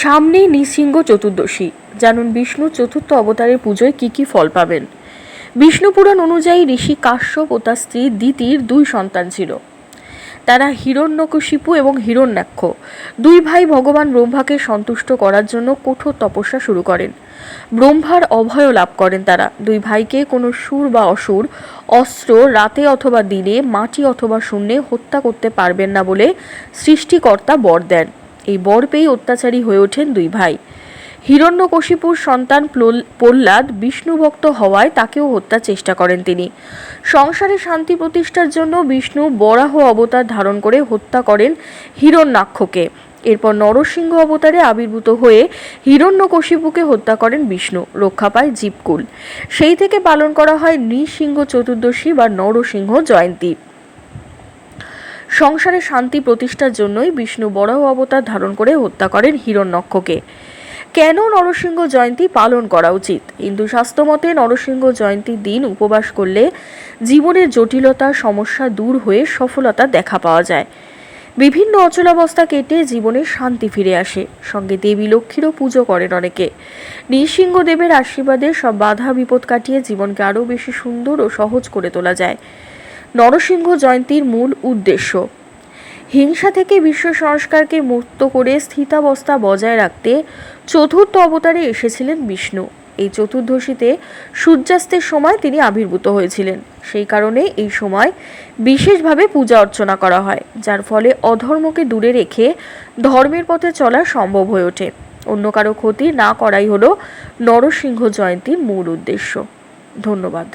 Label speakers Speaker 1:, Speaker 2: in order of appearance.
Speaker 1: সামনেই নৃসিংহ চতুর্দশী। জানুন বিষ্ণু চতুর্থ অবতারের পুজোয় কি কি ফল পাবেন। বিষ্ণু পুরাণ অনুযায়ী ঋষি কাশ্যপ ও তার স্ত্রী দিতির দুই সন্তান ছিল। তারা হিরণ্যকশিপু এবং হিরণ্যাক্ষ। দুই ভাই ভগবান ব্রহ্মাকে সন্তুষ্ট করার জন্য কঠোর তপস্যা শুরু করেন। ব্রহ্মার অভয় লাভ করেন তারা। দুই ভাইকে কোনো সুর বা অসুর, অস্ত্র, রাতে অথবা দিনে, মাটি অথবা শূন্যে হত্যা করতে পারবেন না বলে সৃষ্টিকর্তা বর দেন। এই বর পেয়ে অত্যাচারী হয়ে ওঠেন দুই ভাই। হিরণ্যকশিপুর সন্তান প্রহ্লাদ বিষ্ণুভক্ত হওয়ায় তাকেও হত্যার চেষ্টা করেন তিনি। সংসারে শান্তি প্রতিষ্ঠার জন্য বিষ্ণু বরাহ অবতার ধারণ করে হত্যা করেন হিরণ্যাক্ষকে। এরপর নরসিংহ অবতারে আবির্ভূত হয়ে হিরণ্যকশিপুকে হত্যা করেন বিষ্ণু, রক্ষা পায় জীবকুল। সেই থেকে পালন করা হয় নৃসিংহ চতুর্দশী বা নরসিংহ জয়ন্তী। সংসারে শান্তি প্রতিষ্ঠার জন্যই বিষ্ণু বরাহ অবতার ধারণ করে হত্যা করেন হিরণ্যক্ষকে। কেন নরসিংহ জয়ন্তী পালন করা উচিত? হিন্দু শাস্ত্রমতে নরসিংহ জয়ন্তীর দিন উপবাস করলে জীবনের জটিলতা, সমস্যা দূর হয়ে সফলতা দেখা পাওয়া যায়। বিভিন্ন অচলাবস্থা কেটে জীবনে শান্তি ফিরে আসে। সঙ্গে দেবী লক্ষ্মীরও পুজো করেন অনেকে। নৃসিংহদেবের আশীর্বাদে সব বাধা বিপদ কাটিয়ে জীবনকে আরও বেশি সুন্দর ও সহজ করে তোলা যায়। নরসিংহ জয়ন্তীর মূল উদ্দেশ্য। হিংসা থেকে বিশ্ব সংস্কারকে মুক্ত করে স্থিতাবস্থা বজায় রাখতে চতুর্থ অবতারে এসেছিলেন বিষ্ণু। এই চতুর্দশীতে সূর্যাস্তের সময় তিনি আবির্ভূত হয়েছিলেন। সেই কারণে এই সময় বিশেষভাবে পূজা অর্চনা করা হয়, যার ফলে অধর্মকে দূরে রেখে ধর্মের পথে চলা সম্ভব হয়ে ওঠে। অন্য কারও ক্ষতি না করাই হলো নরসিংহ জয়ন্তীর মূল উদ্দেশ্য। ধন্যবাদ।